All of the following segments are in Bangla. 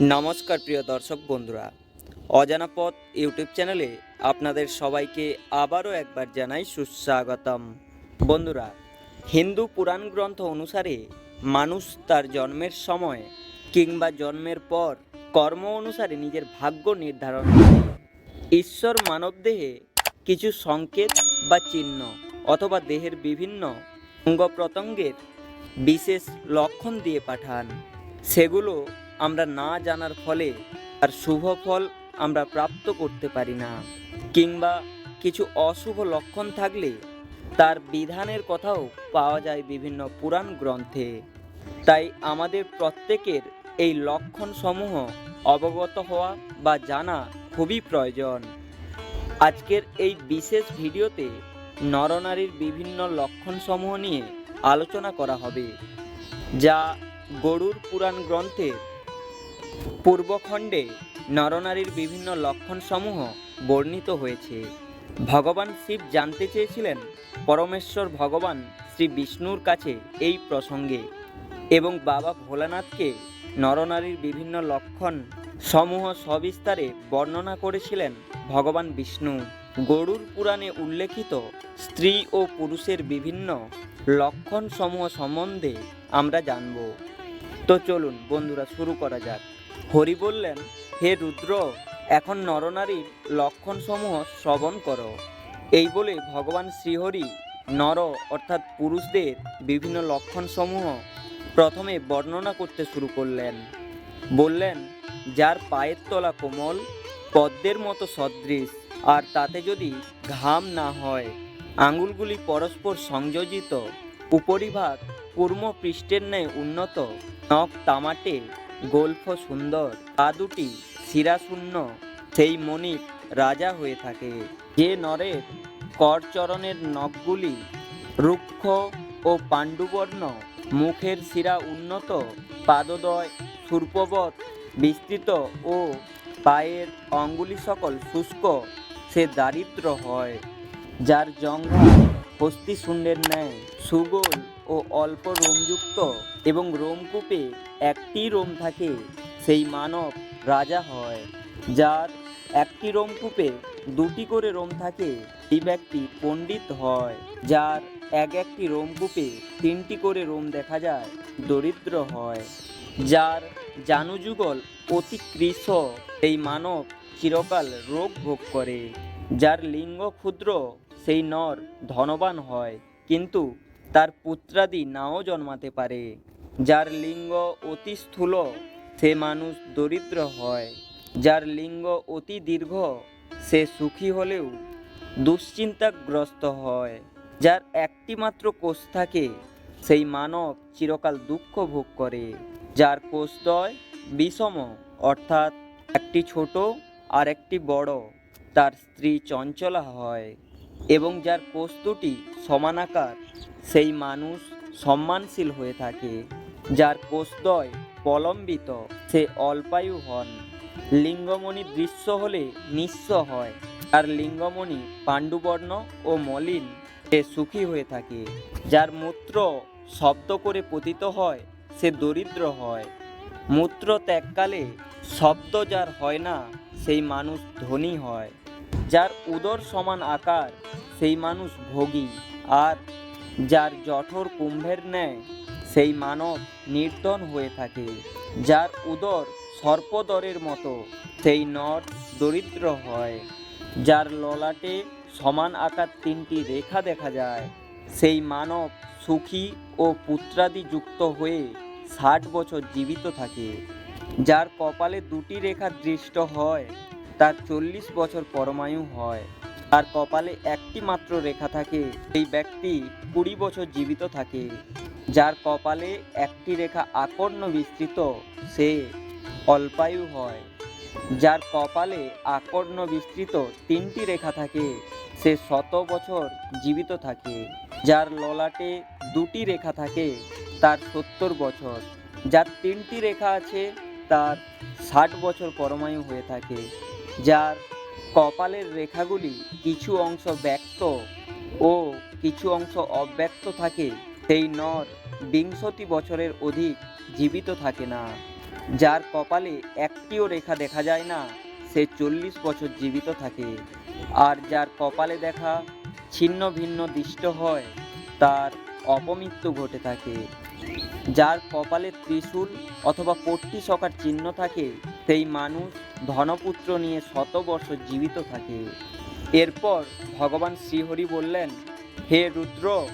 নমস্কার প্রিয় দর্শক বন্ধুরা। অজানা পথ ইউটিউব চ্যানেলে আপনাদের সবাইকে আবারও একবার জানাই সুস্বাগতম। বন্ধুরা, হিন্দু পুরাণ গ্রন্থ অনুসারে মানুষ তার জন্মের সময় কিংবা জন্মের পর কর্ম অনুসারে নিজের ভাগ্য নির্ধারণ করে। ঈশ্বর মানবদেহে কিছু সংকেত বা চিহ্ন অথবা দেহের বিভিন্ন অঙ্গ প্রত্যঙ্গের বিশেষ লক্ষণ দিয়ে পাঠান। সেগুলো আমরা না জানার ফলে আর শুভ ফল আমরা প্রাপ্ত করতে পারি না। কিংবা কিছু অশুভ লক্ষণ থাকলে তার বিধানের কথাও পাওয়া যায় বিভিন্ন পুরাণ গ্রন্থে। তাই আমাদের প্রত্যেকের এই লক্ষণসমূহ অবগত হওয়া বা জানা খুবই প্রয়োজন। আজকের এই বিশেষ ভিডিওতে নরনারীর বিভিন্ন লক্ষণসমূহ নিয়ে আলোচনা করা হবে, যা গরুর পুরাণ গ্রন্থের পূর্বখণ্ডে নরনারীর বিভিন্ন লক্ষণসমূহ বর্ণিত হয়েছে। ভগবান শিব জানতে চেয়েছিলেন, পরমেশ্বর ভগবান শ্রী বিষ্ণুর কাছে এই প্রসঙ্গে এবং বাবা ভোলানাথকে নরনারীর বিভিন্ন লক্ষণ সমূহ সবিস্তারে বর্ণনা করেছিলেন ভগবান বিষ্ণু। গরুর পুরাণে উল্লেখিত স্ত্রী ও পুরুষের বিভিন্ন লক্ষণ সমূহ সম্বন্ধে আমরা জানব। তো চলুন, বন্ধুরা, শুরু করা যাক। হরি বললেন, হে রুদ্র, এখন নরনারীর লক্ষণসমূহ শ্রবণ করো। এই বলে ভগবান শ্রীহরি নর অর্থাৎ পুরুষদের বিভিন্ন লক্ষণসমূহ প্রথমে বর্ণনা করতে শুরু করলেন। বললেন, যার পায়ের তলা কোমল, পদ্মের মতো সদৃশ, আর তাতে যদি ঘাম না হয়, আঙুলগুলি পরস্পর সংযোজিত, উপরিভাগ কুর্ম পৃষ্ঠের ন্যায় উন্নত, নখ তামাটে গোল্ফ সুন্দর পা দুটি শিরাশূন্য, সেই মণিক রাজা হয়ে থাকে। যে নরের করচরণের নখগুলি রুক্ষ ও পাণ্ডুবর্ণ মুখের শিরা উন্নত, পাদদয়, সূর্পবৎ, বিস্তৃত ও পায়ের অঙ্গুলি সকল শুষ্ক, সে দারিদ্র হয়, যার জঙ্ঘা হস্তিশুণ্ডের ন্যায় সুগোল ও অল্প রোমযুক্ত এবং রোমকূপে একটি রোম থাকে, সেই মানব রাজা হয়, যার একটি রোমকূপে দুটি করে রোম থাকে এই ব্যক্তি পণ্ডিত হয়, যার এক একটি রোমকূপে তিনটি করে রোম দেখা যায়, দরিদ্র হয়, যার জানুযুগল অতি কৃশ এই মানব চিরকাল রোগ ভোগ করে, যার লিঙ্গ ক্ষুদ্র, সেই নর ধনবান হয়, কিন্তু তার পুত্রাদি নাও জন্মাতে পারে। যার লিঙ্গ অতি স্থূল, সে মানুষ দরিদ্র হয়। যার লিঙ্গ অতি দীর্ঘ, সে সুখী হলেও দুশ্চিন্তাগ্রস্ত হয়। যার একটি মাত্র কোষ থাকে, সেই মানব চিরকাল দুঃখ ভোগ করে। যার কোষদ্বয় বিষম, অর্থাৎ একটি ছোট আর একটি বড়, তার স্ত্রী চঞ্চলা হয়। এবং যার দুটি সমানাকার, সেই মানুষ সম্মানশীল হয়ে থাকে। যার কোষদ্বয় প্রলম্বিত, সে অল্পায়ু হন। লিঙ্গমণি দৃশ্য হলে নিঃস্ব হয়, আর লিঙ্গমণি পাণ্ডুবর্ণ ও মলিন, সে সুখী হয়ে থাকে। যার মূত্র শব্দ করে পতিত হয়, সে দরিদ্র হয়। মূত্র ত্যাগকালে শব্দ যার হয় না, সেই মানুষ ধনী হয়। যার উদর সমান আকার, সেই মানুষ ভোগী। আর যার জঠর কুম্ভের ন্যায়, সেই মানব নির্তন হয়ে থাকে। যার উদর সর্পদরের মতো, সেই নর দরিদ্র হয়। যার ললাটে সমান আকার তিনটি রেখা দেখা যায়, সেই মানব সুখী ও পুত্রাদি যুক্ত হয়ে ষাট বছর জীবিত থাকে। যার কপালে দুটি রেখা দৃষ্ট হয় তার চল্লিশ বছর পরমায়ু হয়। তার কপালে একটি মাত্র রেখা থাকে এই ব্যক্তি কুড়ি বছর জীবিত থাকে। যার কপালে একটি রেখা আকর্ণ বিস্তৃত, সে অল্পায়ু হয়। যার কপালে আকর্ণ বিস্তৃত তিনটি রেখা থাকে, সে শত বছর জীবিত থাকে। যার ললাটে দুটি রেখা থাকে, তার সত্তর বছর। যার তিনটি রেখা আছে, তার ষাট বছর পরমায়ু হয়ে থাকে। যার কপালের রেখাগুলি কিছু অংশ ব্যক্ত ও কিছু অংশ অব্যক্ত থাকে, সেই নর বিংশতি বছরের অধিক জীবিত থাকে না। যার কপালে একটিও রেখা দেখা যায় না, সে চল্লিশ বছর জীবিত থাকে। আর যার কপালে দেখা ছিন্ন ভিন্ন দৃষ্ট হয়, তার অপমৃত্যু ঘটে থাকে। যার কপালে ত্রিশূল অথবা পট্টি সকার চিহ্ন থাকে সেই মানুষ ধনপুত্র নিয়ে শত জীবিত থাকে। এরপর ভগবান শ্রীহরি বললেন, হে রুদ্র,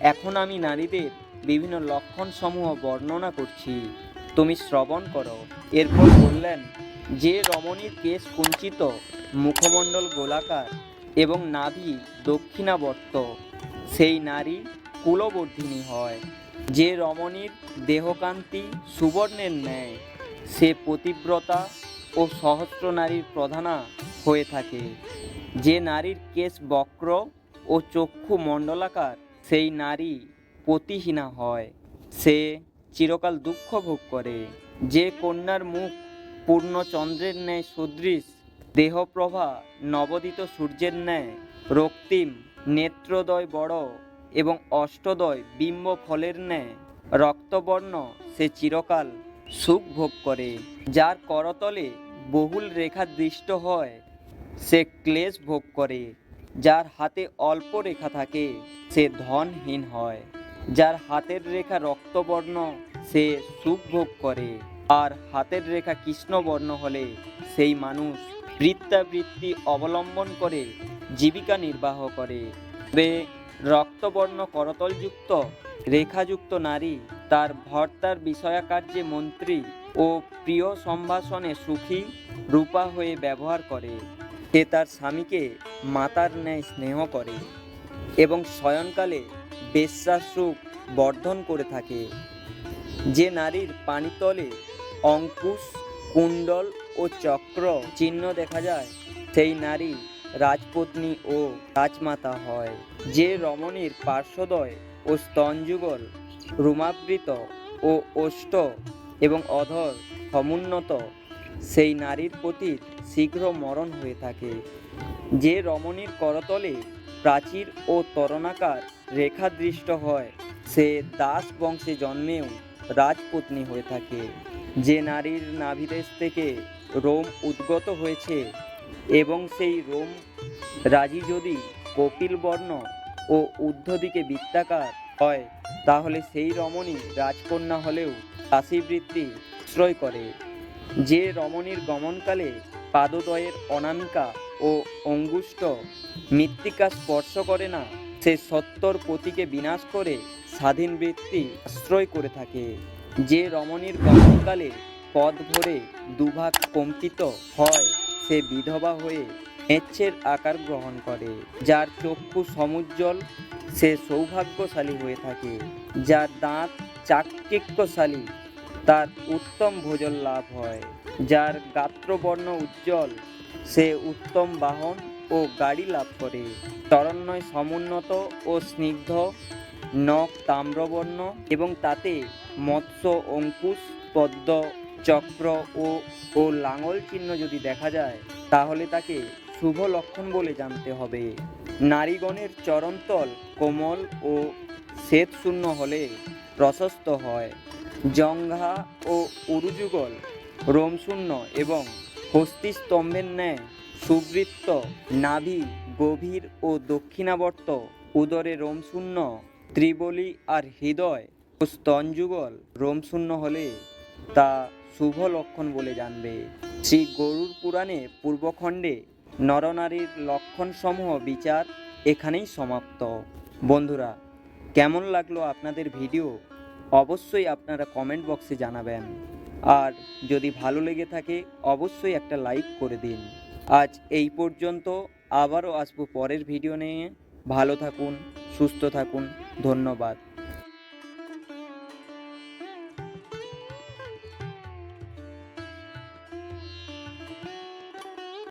এখন আমি নারীদের বিভিন্ন লক্ষণ সমূহ বর্ণনা করছি। তুমি শ্রবণ করো। এরপর বললেন, যে রমণীর কেশ কুঞ্চিত, মুখমণ্ডল গোলাকার এবং নাভি দক্ষিণাবর্ত, সেই নারী কুলবর্ধিনী হয়। যে রমণীর দেহকান্তি সুবর্ণের ন্যায় সে পতিব্রতা ও সহস্র নারীর প্রধানা হয়ে থাকে। যে নারীর কেশ বক্র ও চক্ষু মণ্ডলাকার, সেই নারী পতিহীনা হয়। সে চিরকাল দুঃখ ভোগ করে। যে কন্যার মুখ পূর্ণ চন্দ্রের ন্যায় সদৃশ, দেহপ্রভা নবদিত সূর্যের ন্যায় রক্তিম, নেত্রদয় বড় এবং অষ্টদয় বিম্ব ফলের ন্যায় রক্তবর্ণ, সে চিরকাল সুখ ভোগ করে। যার করতলে বহুল রেখা দৃষ্ট হয়, সে ক্লেশ ভোগ করে। যার হাতে অল্প রেখা থাকে, সে ধনহীন হয়। যার হাতের রেখা রক্তবর্ণ, সে সুখ ভোগ করে। আর হাতের রেখা কৃষ্ণবর্ণ হলে, সেই মানুষ বৃত্তাবৃত্তি অবলম্বন করে জীবিকা নির্বাহ করে। রক্তবর্ণ করতলযুক্ত, রেখাযুক্ত নারী, তার ভর্তার বিষয়াকার্যে মন্ত্রী ও প্রিয় সম্ভাষণে সুখী, রূপা হয়ে ব্যবহার করে। সে তার স্বামীকে মাতার ন্যায় স্নেহ করে এবং শয়নকালে বেশ্যার সুখ বর্ধন করে থাকে। যে নারীর পানিতলে অঙ্কুশ, কুণ্ডল ও চক্র চিহ্ন দেখা যায়, সেই নারী রাজপত্নী ও রাজমাতা হয়। যে রমণীর পার্শ্বদয় ও স্তনযুগল রুমাবৃত ও ওষ্ঠ এবং অধর সমুন্নত, সেই নারীর প্রতি শীঘ্র মরণ হয়ে থাকে। যে রমণীর করতলে প্রাচীর ও তরণাকার রেখা দৃষ্ট হয়, সে দাস বংশে জন্মেও রাজপত্নী হয়ে থাকে। যে নারীর নাভিদেশ থেকে রোম উদ্গত হয়েছে এবং সেই রোম রাজি যদি কপিল বর্ণ ও ঊর্ধ্বদিকে বৃত্তাকার হয়, তাহলে সেই রমণী রাজকন্যা হলেও কাশীবৃত্তি শ্রয় করে। যে রমণীর গমনকালে পাদদয়ের অনামিকা ও অঙ্গুষ্ট মৃত্তিকা স্পর্শ করে না, সে সত্তর পতিকে বিনাশ করে স্বাধীন বৃত্তি আশ্রয় করে থাকে। যে রমণীর গমনকালে পদ ভরে দুভাগ কম্পিত হয় সে বিধবা হয়ে মেচ্ছের আকার গ্রহণ করে। যার চক্ষু সমুজ্জ্বল, সে সৌভাগ্যশালী হয়ে থাকে। যার দাঁত চাকচিক্যশালী, তার উত্তম ভোজন লাভ হয়। যার গাত্রবর্ণ উজ্জ্বল, সে উত্তম বাহন ও গাড়ি লাভ করে। তরণ্যয় সমুন্নত ও স্নিগ্ধ, নখ তাম্রবর্ণ এবং তাতে মৎস্য, অঙ্কুশ, পদ্ম চক্র ও ও লাঙল চিহ্ন যদি দেখা যায়, তাহলে তাকে শুভ লক্ষণ বলে জানতে হবে। নারীগণের চরণতল কোমল ও শ্বেতশূন্য হলে প্রশস্ত হয়। জঙ্ঘা ও উরুযুগল রোমশূন্য এবং হস্তিস্তম্ভের ন্যায় সুবৃত্ত নাভি গভীর ও দক্ষিণাবর্ত উদরে রোমশূন্য, ত্রিবলি আর হৃদয় ও স্তনযুগল রোমশূন্য হলে তা শুভ লক্ষণ বলে জানবে। শ্রী গরুর পুরাণে পূর্বখণ্ডে নরনারীর লক্ষণসমূহ বিচার এখানেই সমাপ্ত। বন্ধুরা, কেমন লাগল আপনাদের ভিডিও? অবশ্যই আপনারা কমেন্ট বক্সে জানাবেন। আর যদি ভালো লেগে থাকে, অবশ্যই একটা লাইক করে দিন। আজ এই পর্যন্ত, আবারও আসব পরের ভিডিও নিয়ে। ভালো থাকুন, সুস্থ থাকুন, ধন্যবাদ।